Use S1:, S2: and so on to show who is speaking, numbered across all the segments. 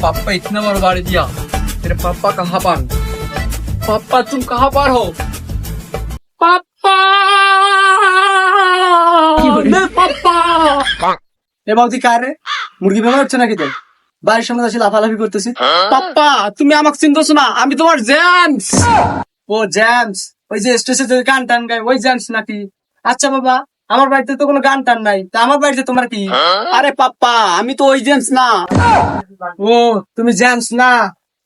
S1: पापा इतना बर्बाद दिया तेरे पापा कहाँ पर पापा तुम कहाँ पर हो पापा मेरे पापा
S2: এ বাবু তুই কার রে মুরগি বেমার হচ্ছে নাকি তোর বাড়ির সামনে আসি লাফালাফি করতেছি
S1: পাপ্পা তুমি আমাকে চিনতেছ না আমি তোমার জেমস
S2: ও জ্যামস ওই যে স্টেশনে যে গান টান গায় ওই জ্যামস নাকি আচ্ছা বাবা আমার বাড়িতে তো কোনো গান টান নাই তা আমার বাড়িতে তোমার কি
S1: আরে পাপ্পা আমি তো ওই জেমস না
S2: ও তুমি জ্যামস না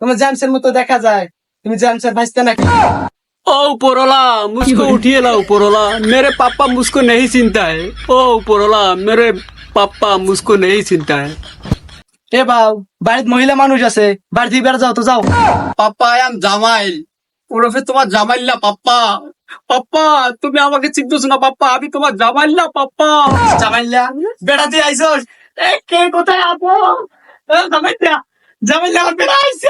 S2: তোমার জ্যামসের মতো দেখা যায় তুমি জ্যামসের ভাইস্তে নাকি
S1: ओ उपरोला मुझको उठिए ला उपरोला मेरे पापा मुझको नहीं चिंता है ओ उपरोला मेरे पापा मुझको नहीं चिंता है
S2: এ বাউ বাড়িতে মহিলা মানুষ আছে বাড়ি থেকে বেড়া যাও তো যাও
S1: পাপ্পা আই এম জামাইল ওরফে তোমার জামাইল না পাপ্পা পাপ্পা তুমি আমাকে চিনতেছ না পাপ্পা। আমি তোমার জামাইল না পাপ্পা।
S2: জামাইলা বেড়া বেড়াতে আইসোস?
S1: এ, কে কোথায় আপো? জামাইলা জামাইল আমার বেড়া আইছে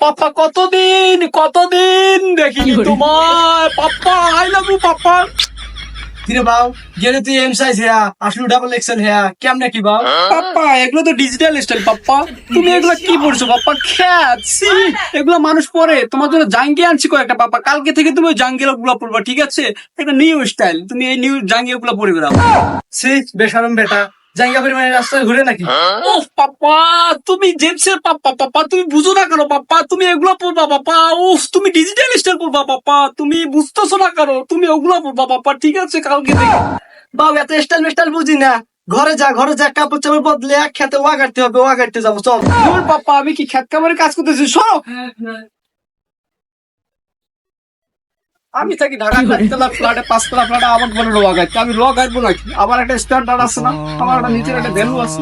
S1: পাপ্পা কতদিন কতদিন দেখিনি তোমার পাপ্পা আই লাভ ইউ পাপ্পা।
S2: কিরে বাউ গেলে তুই এম সাইজ হেয়া আসলে ডাবল এক্সেল হেয়া কেমনে কি বাউ?
S1: পাপ্পা এগুলো তো ডিজিটাল স্টাইল পাপ্পা। তুমি এগুলো কি পড়ছো পাপ্পা? খ্যাত সি এগুলো মানুষ পরে তোমার জন্য জাঙ্গি আনছি কয়েকটা পাপ্পা। কালকে থেকে তুমি ওই জাঙ্গিয়া গুলো পড়বা ঠিক আছে? একটা নিউ স্টাইল তুমি এই নিউ জাঙ্গিয়া গুলো পরে বেড়াও।
S2: সি বেশরম বেটা। জাঙ্গা পরিমাণে রাস্তায় ঘুরে নাকি?
S1: ও পাপ্পা তুমি জেমসের পাপ্পা পাপ্পা তুমি বুঝো না কেন পাপ্পা তুমি এগুলো পড়বা পাপ্পা উফ তুমি ডিজিটাল স্টাইল পড়বা পাপ্পা তুমি বুঝতেছো না কেন? তুমি ওগুলো পড়বা পাপ্পা ঠিক আছে কালকে থেকে
S2: বাউ এত স্টাইল মেস্টাইল বুঝি না। ঘরে যা ঘরে যা কাপড় চাপড় বদলে এক খেতে ওয়া কাটতে হবে ওয়া কাটতে যাব চল।
S1: তোর পাপ্পা আমি কি খ্যাত কামারে কাজ করতেছি? সরো আমি থাকি ঢাকা চারতলা ফ্ল্যাটে পাঁচতলা ফ্ল্যাটে আমার বলে রোয়া গাইতে আমি রোয়া গাইবো নাকি আমার একটা স্ট্যান্ডার্ড আছে না আমার একটা নিচের একটা ভ্যালু আছে।